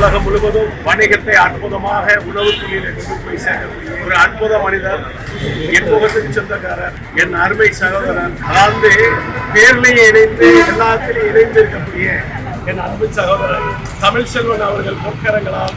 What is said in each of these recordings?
உலகம் முழுவதும் வணிகத்தை அற்புதமாக உணவு தொழிலை கொண்டு போய் சேர்க்கக்கூடிய ஒரு அற்புத மனிதர் என் முகத்துக்கு சொந்தக்காரர் என் அருமை சகோதரன் அதாவது பேர்லையும் இணைந்து எல்லாத்திலையும் இணைந்து இருக்கக்கூடிய என் அன்பு சகோதரர் தமிழ் செல்வன் அவர்கள் பொற்கரங்களால்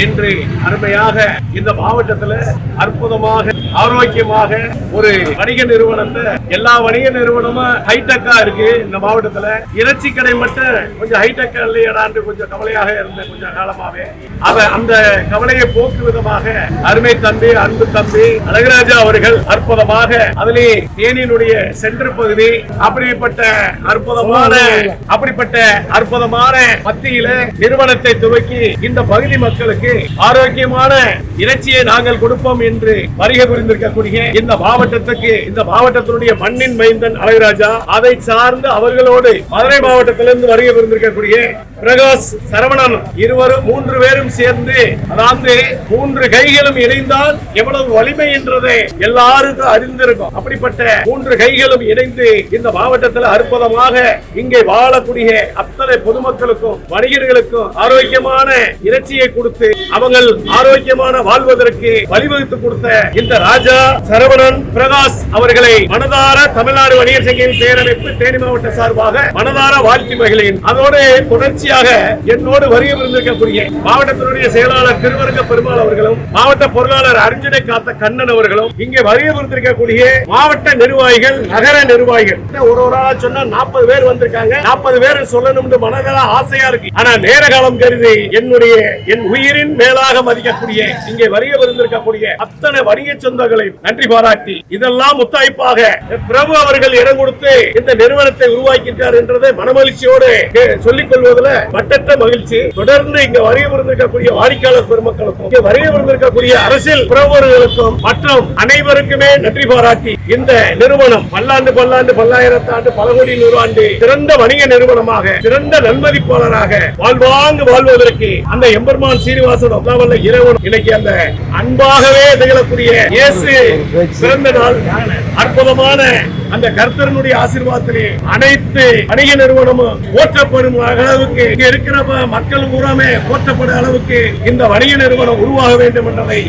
இன்று அருமையாக இந்த மாவட்டத்துல அற்புதமாக ஆரோக்கியமாக ஒரு வணிக நிறுவனத்தை எல்லா வணிக நிறுவனமும் ஹைடெக்கா இருக்கு இந்த மாவட்டத்துல. இறைச்சி கடை மட்டும் கொஞ்சம் ஹைடெக்கா இல்லையடான்னு கொஞ்சம் கவலையாக இருந்த கொஞ்சம் காலமாவே. அவ அந்த கவலையை போக்கு விதமாக அருமை தம்பி அன்பு தம்பி அழகராஜா அவர்கள் அற்புதமாக அதிலே தேனியினுடைய சென்டர் பகுதி அப்படிப்பட்ட அற்புதமான அப்படிப்பட்ட அற்புதமான மத்தியில நிறுவனத்தை துவக்கி இந்த பகுதி மக்களுக்கு ஆரோக்கியமான இறைச்சியை நாங்கள் கொடுப்போம் என்று வருகை புரிந்திருக்கக்கூடிய இந்த மாவட்டத்துக்கு இந்த மாவட்டத்தினுடைய மண்ணின் மைந்தன் அழகராஜா அதை சார்ந்து அவர்களோடு மதுரை மாவட்டத்திலிருந்து வருகை புரிந்திருக்கக்கூடிய பிரகாஷ் சரவணன் இருவரும் மூன்று பேரும் சேர்ந்து அதாவது மூன்று கைகளும் இணைந்தால் எவ்வளவு வலிமை என்றதை எல்லாருக்கும் அறிந்திருக்கும். அப்படிப்பட்ட மூன்று கைகளும் இணைந்து இந்த மாவட்டத்தில் அற்புதமாக இங்கே வாழக்கூடிய அத்தனை பொதுமக்களுக்கும் வணிகர்களுக்கும் ஆரோக்கியமான இறைச்சியை கொடுத்து அவங்கள் ஆரோக்கியமான வாழ்வதற்கு வழிவகுத்து கொடுத்த இந்த ராஜா சரவணன் பிரகாஷ் அவர்களை மனதார தமிழ்நாடு வணிகர் சங்கத்தின் பேரமைப்பு தேனி மாவட்ட சார்பாக மனதார வாழ்த்து மகிழேன் அதோடு தொடர்ச்சியாக என்னோடு வருகை இருந்திருக்கக்கூடிய மாவட்டத்தினுடைய செயலாளர் திருவருங்க பெருமாள் அவர்களும் மாவட்ட பொருளாளர் அர்ஜுனை காத்த கண்ணன் அவர்களும் இங்கே வருகை இருந்திருக்கக்கூடிய மாவட்ட நிர்வாகிகள் நகர நிர்வாகிகள். ஒரு ஒரு ஆளா சொன்னா நாற்பது பேர் வந்திருக்காங்க. நாற்பது பேர் சொல்லணும்னு மனதள ஆசையா இருக்கு. ஆனா நேர காலம் கருதி என்னுடைய என் உயிரின் மேலாக மதிக்கக்கூடிய இங்கே வருகை வந்திருக்கக்கூடிய அத்தனை வணிக சொந்தங்களை நன்றி பாராட்டி இதெல்லாம் முத்தாய்ப்பாக பிரபு அவர்கள் இடம் கொடுத்து இந்த நிறுவனத்தை உருவாக்கியிருக்கார் என்றதை மனமகிழ்ச்சியோடு சொல்லிக் கொள்வதில் மட்டற்ற மகிழ்ச்சி. தொடர்ந்து இங்க வருகை வந்திருக்கக்கூடிய வாடிக்கையாளர் பெருமக்களுக்கும் இங்க வருகை வந்திருக்கக்கூடிய அரசியல் பிரபுவர்களுக்கும் மற்றும் அனைவருக்குமே நன்றி பாராட்டி இந்த நிறுவனம் பல்லாண்டு பல்லாண்டு பல்லாயிரத்தாண்டு பல கோடி நூறாண்டு சிறந்த வணிக நிறுவனமாக சிறந்த நன்மதிப்பாளராக வாழ்வாங்கு வாழ்வதற்கு அந்த எம்பெருமான் சீனிவாசன் அல்லாவல்ல இறைவன் இன்னைக்கு அந்த அன்பாகவே திகழக்கூடிய இயேசு பிறந்த நாள். அற்புதமான அந்த கர்த்தரனுடைய ஆசீர்வாதத்திலே அனைத்து வணிக நிறுவனமும் போற்றப்படும் அளவுக்கு இங்க இருக்கிற மக்கள் பூராமே போற்றப்படும் அளவுக்கு இந்த வணிக நிறுவனம் உருவாக வேண்டும் என்றதை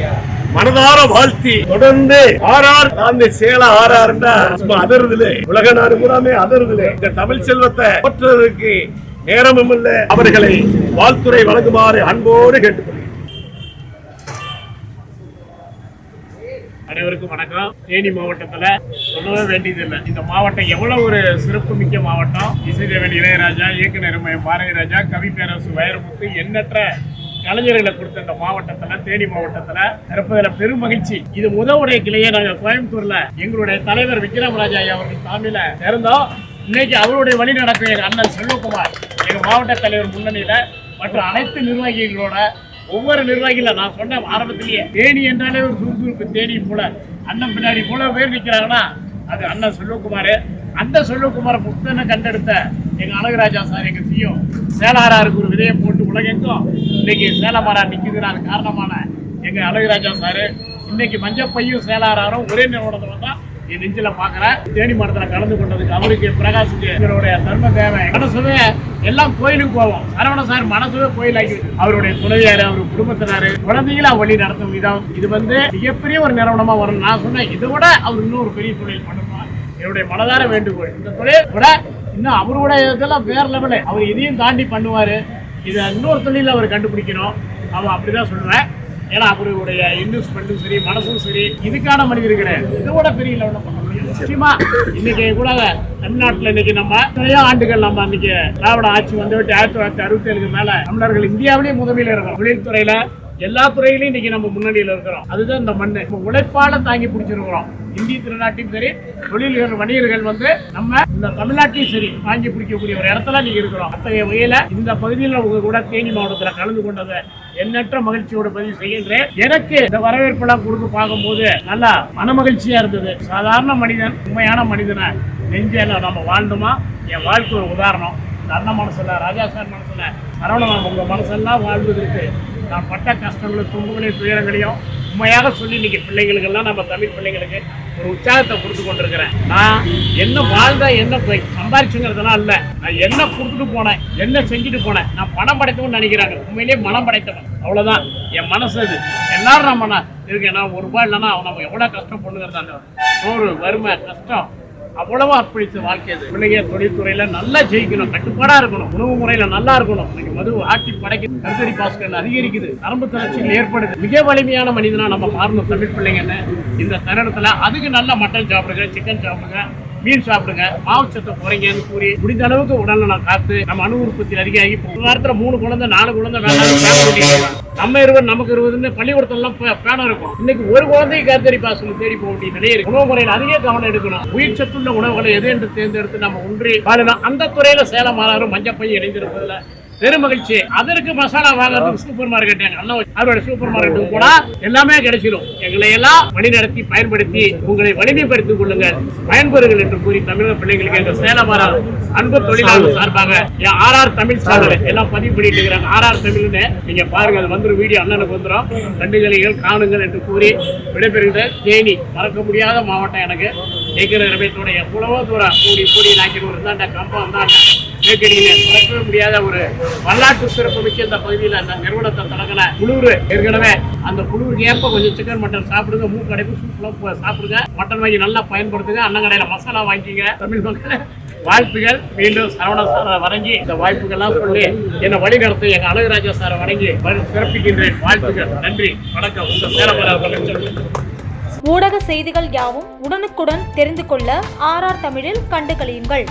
மனதார வாழ்த்தி தொடர்ந்து ஆறார் அந்த சேல ஆறாருன்னா சும்மா அதருதுல. உலக நாடு பூராமே அதருதுல. இந்த தமிழ் செல்வத்தை போற்றுவதற்கு நேரமும் இல்லை அவர்களை வாழ்த்துறை வழங்குமாறு அன்போடு கேட்டுக்கொள்கிறேன். அனைவருக்கும் வணக்கம். தேனி மாவட்டத்துல சொல்லவே வேண்டியதில்லை. இந்த மாவட்டம் எவ்வளவு ஒரு சிறப்பு மிக்க மாவட்டம். இசைதேவன் இளையராஜா இயக்குனர் பாரதிராஜா கவி பேரரசு வைரமுத்து எண்ணற்ற கலைஞர்களை கொடுத்த இந்த மாவட்டத்துல தேனி மாவட்டத்துல இருப்பதுல பெரும் மகிழ்ச்சி. இது முதவுடைய கிளையை நாங்க கோயம்புத்தூர்ல எங்களுடைய தலைவர் விக்ரமராஜா ஐயா அவர்கள் தலைமையில இருந்தோம் இன்னைக்கு அவருடைய வழி நடக்கும் அண்ணன் செல்வகுமார். எங்கள் மாவட்ட தலைவர் முன்னணியில மற்ற அனைத்து நிர்வாகிகளோட ஒவ்வொரு நிர்வாகியில் நான் சொன்ன ஆரம்பத்திலேயே தேனி என்றாலே ஒரு சுறுசுறுப்பு தேனி போல அண்ணன் பின்னாடி போல பேர் நிற்கிறாங்கன்னா அது அண்ணன் செல்வகுமார். அந்த செல்வகுமார புத்தனை கண்டெடுத்த எங்க அழகுராஜா சார் எங்கள் சிஎம் சேலாராருக்கு ஒரு விதையை போட்டு உலகெங்கும் இன்னைக்கு சேலமாரா நிக்குதுன்னா அது காரணமான எங்கள் அழகுராஜா சார். இன்னைக்கு மஞ்சப்பையும் சேலாராரும் ஒரே நிறுவனத்தில் தான் என் நெஞ்சில பாக்குறேன் தேனி மரத்துல கலந்து கொண்டதுக்கு அவருக்கு பிரகாஷுக்கு இவருடைய தர்ம தேவை. மனசுவே எல்லாம் கோயிலுக்கு போவோம். சரவண சார் மனசுவே கோயில் ஆக்கி அவருடைய துணைவியாரு அவர் குடும்பத்தினாரு குழந்தைகளா வழி நடத்தும் விதம். இது வந்து மிகப்பெரிய ஒரு நிறுவனமா வரும். நான் சொன்னேன் இதை விட அவர் இன்னொரு பெரிய தொழில் பண்ணுவார் என்னுடைய மனதார வேண்டுகோள். இந்த தொழில் விட இன்னும் அவருடைய இதெல்லாம் வேற லெவலு அவர் இதையும் தாண்டி பண்ணுவாரு. இதை இன்னொரு தொழில் அவர் கண்டுபிடிக்கணும். அவன் அப்படிதான் சொல்லுவேன். ஏன்னா அவருடைய இன்வெஸ்ட்மெண்ட்டும் சரி மனசும் சரி இதுக்கான மனிதர் கிடையாது இதோட பெரிய லெவலில் பண்ண முடியும் நிச்சயமா இன்னைக்கு கூட தமிழ்நாட்டில் இன்னைக்கு நம்ம நிறைய ஆண்டுகள் நம்ம இன்னைக்கு திராவிட ஆட்சி வந்து விட்டு ஆயிரத்தி தொள்ளாயிரத்தி அறுபத்தி ஏழுக்கு மேல தமிழர்கள் இந்தியாவிலேயே முதலில் இருக்கிறோம் தொழில்துறையில எல்லா துறையிலையும் இன்னைக்கு நம்ம முன்னணியில் இருக்கிறோம். அதுதான் இந்த மண்ணு. நம்ம உழைப்பால தாங்கி பிடிச்சிருக்கிறோம். இந்திய திருநாட்டையும் சரி தொழில்கள் வணிகர்கள் வந்து நம்ம இந்த தமிழ்நாட்டையும் சரி தாங்கி பிடிக்கக்கூடிய ஒரு இடத்துல நீங்க இருக்கிறோம். அத்தகைய வகையில இந்த பகுதியில் உங்க கூட தேனி மாவட்டத்தில் கலந்து கொண்டதை எண்ணற்ற மகிழ்ச்சியோட பதிவு செய்கின்றேன். எனக்கு இந்த வரவேற்பெல்லாம் கொடுத்து பார்க்கும்போது நல்லா மன மகிழ்ச்சியா இருந்தது. சாதாரண மனிதன் உண்மையான மனிதனை நெஞ்சில நம்ம வாழ்ந்தோமா? என் வாழ்க்கை ஒரு உதாரணம். இந்த அண்ணன் மனசுல ராஜா சார் மனசுல சரவணன் உங்க மனசெல்லாம் வாழ்வதற்கு நான் பட்ட கஷ்டங்களும் துன்பங்களையும் துயரங்களையும் உண்மையாக சொல்லி இன்னைக்கு பிள்ளைங்களுக்கெல்லாம் நம்ம தமிழ் பிள்ளைங்களுக்கு ஒரு உற்சாகத்தை கொடுத்து கொண்டிருக்கிறேன். நான் என்ன வாழ்ந்தா என்ன சம்பாரிச்சுங்கிறதுலாம் இல்லை. நான் என்ன கொடுத்துட்டு போனேன் என்ன செஞ்சுட்டு போனேன் நான் பணம் படைத்தவன் நினைக்கிறாங்க. உண்மையிலேயே மனம் படைத்தவன். அவ்வளோதான் என் மனசு அது. எல்லாரும் நம்ம இருக்கேன். நான் ஒரு ரூபாய் இல்லைன்னா அவன் நம்ம எவ்வளவு கஷ்டப்படுங்கிறது அந்த சோறு வறுமை கஷ்டம் அவ்வளவு அர்ப்பணித்த வாழ்க்கை அது. பிள்ளைங்க தொழில்துறையில நல்லா ஜெயிக்கணும் கட்டுப்பாடா இருக்கணும் உணவு முறையில நல்லா இருக்கணும். இன்னைக்கு மது ஆட்டி படைக்க கருத்தரி பாஸ்கர் அதிகரிக்குது. நரம்பு தளர்ச்சிகள் ஏற்படுது. மிக வலிமையான மனிதனா நம்ம மாறணும் தமிழ் பிள்ளைங்கன்னு. இந்த தருணத்துல அதுக்கு நல்ல மட்டன் சாப்பிடுங்க சிக்கன் சாப்பிடுங்க. மீன் சாப்பிடுங்க மாவுச்சத்தை குறைங்கன்னு கூறி முடிந்த அளவுக்கு உடல்நலம் காத்து நம்ம அணு உற்பத்தி அதிகமாகி ஒரு வாரத்துல மூணு குழந்தை நாலு குழந்தை வேணாலும் நம்ம இருபது நமக்கு இருபதுன்னு பள்ளிக்கூடத்துல எல்லாம் பே- பேனம் இருக்கும். இன்னைக்கு ஒரு குழந்தைக்கு கருத்தரி பாசனம் தேடி போக வேண்டிய நிலை இருக்கு. உணவு முறையில் அதிக கவனம் எடுக்கணும். உயிர் சத்துள்ள உணவுகளை எது என்று தேர்ந்தெடுத்து நம்ம ஒன்றி வாழணும். அந்த துறையில சேலம் மாறாரும் மஞ்சப்பை இணைந்திருப்பதுல பெரும் மகிழ்ச்சி. அதற்கு மசாலா வாங்குறதுக்கு சூப்பர் மார்க்கெட் எங்க அண்ணன் அவரோட சூப்பர் மார்க்கெட்டுக்கு போனா எல்லாமே கிடைச்சிடும் எங்களை எல்லாம் வழிநடத்தி பயன்படுத்தி உங்களை வலிமைப்படுத்திக் கொள்ளுங்கள். பயன்பெறுங்கள் என்று கூறி தமிழக பிள்ளைங்களுக்கு எங்க சேலமர அன்பு தொழிலாளர் சார்பாக என் ஆர்ஆர் தமிழ் சாதனை எல்லாம் பதிவு பண்ணிட்டு இருக்கிறாங்க. ஆர்ஆர் தமிழ்னு நீங்க பாருங்க அது வந்துரும் வீடியோ. அண்ணனுக்கு வந்துடும் கண்டுகளிகள் காணுங்கள் என்று கூறி விடைபெறுகிற தேனி. மறக்க முடியாத மாவட்டம் எனக்கு. ஏக்கிற ரமேஷோட எவ்வளவோ தூரம் கூடி கூடி நாய்க்கு ஒரு இருந்தாண்ட கம்பம் இருந்தாண்ட மறக்கவே முடியாத ஒரு வரலாற்று சிறப்பு மிக்க இந்த பகுதியில் அந்த நிறுவனத்தை தொடங்கின குளூர். ஏற்கனவே அந்த குளூருக்கு ஏற்ப கொஞ்சம் சிக்கன் மட்டன் சாப்பிடுங்க. மூக்கு அடைப்பு சூப்பராக சாப்பிடுங்க. மட்டன் வாங்கி நல்லா பயன்படுத்துங்க. அண்ணன் கடையில் மசாலா வாங்கிக்கிங்க. தமிழ் மக்கள் வாழ்த்துகள். மீண்டும் சரவண சாரை வணங்கி இந்த வாய்ப்புகள்லாம் சொல்லி என்னை வழி நடத்த எங்கள் அழகுராஜா சாரை வணங்கி சிறப்பிக்கின்றேன். வாழ்த்துகள் நன்றி. வணக்கம். உங்கள் சேலமர ஊடக செய்திகள் யாவும் உடனுக்குடன் தெரிந்து கொள்ள ஆர்ஆர் தமிழில் கண்டு கழியுங்கள்